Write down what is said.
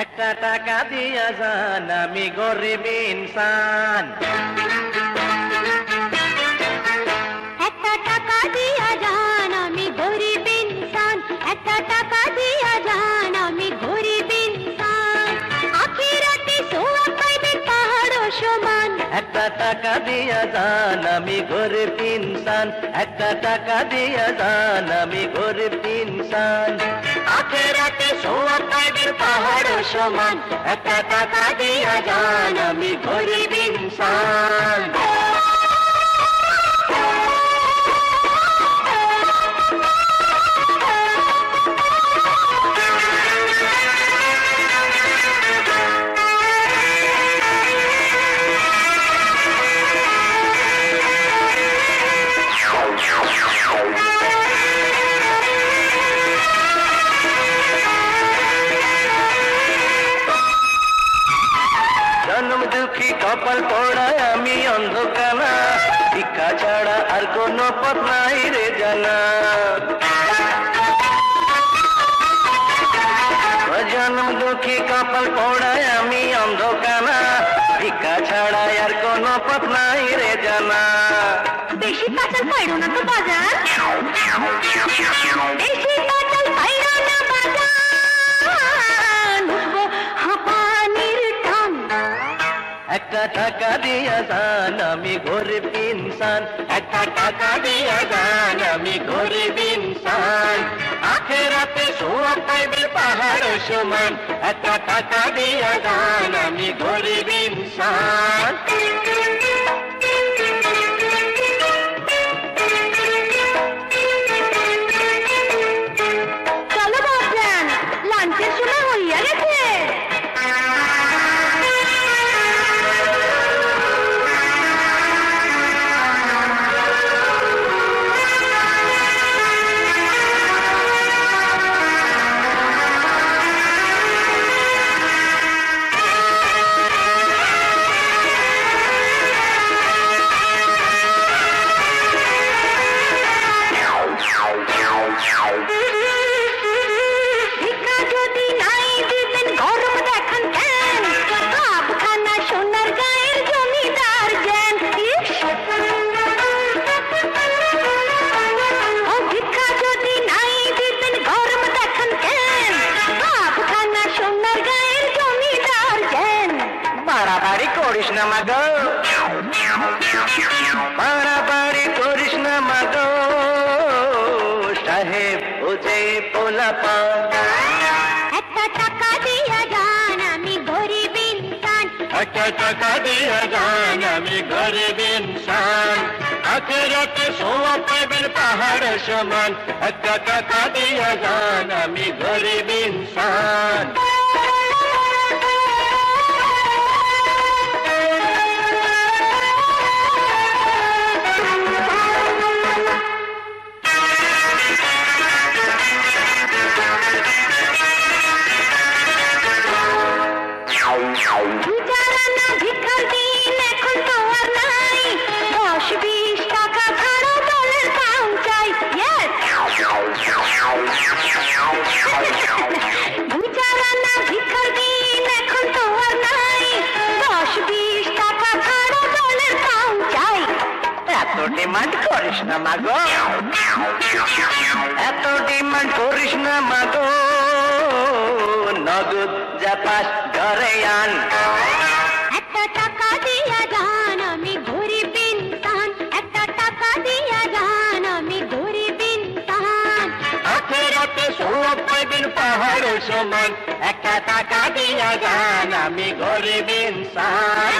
একটা টাকা দিয়া যান আমি গরিব ইনসান। একটা টাকা দিয়া যান, আমি ঘরে ইনসান একটা টাকা দিয়া যান, আমি ঘরে ইনসান আখেরাতে সোয়া পাইবেন পাহাড় সমান। একটা টাকা দিয়া যান, আমি ঘরে ইনসান কপাল পড়ায় আমি অন্ধকানা, ভিক্ষা ছাড়া আর কোনো পথ নাই রে জানা। জন্ম দুঃখী কপাল পড়ায় আমি অন্ধকানা, ভিক্ষা ছাড়া আর কোনো পথ নাই রে জানা। বেশি কাঁচাল পাইরো না তো বাজার একটা টাকা দিয়া যান আমি গরিব ইনসান। একটা টাকা দিয়া যান আমি গরিব ইনসান। আখেরাতে সোয়া পাইবে পাহাড় সমান। একটা টাকা দিয়া যান আমি গরিব ইনসান। করিস না মাগো বাড়াবাড়ি করিস না মাগো সাহেব ওজে পোলা পা একটা টাকা দিয়া যান আমি গরিব ইনসান একটা টাকা দিয়ে যান আমি গরিব ইনসান আখেরাতে সোয়া পাইবেন পাহাড় সমান। একটা টাকা দিয়ে যান আমি গরিব ইনসান ডিমান্ড করিস না মাগো। এত ডিমান্ড করিস না মাগো। নগদ যা পাস ঘরে আন একটা টাকা দিয়া যান আমি গরিব ইনসান। একটা টাকা দিয়া যান আমি গরিব ইনসান। আখেরাতে সব পাইবেন পাহাড় সমান। একটা টাকা দিয়া যান আমি গরিব ইনসান।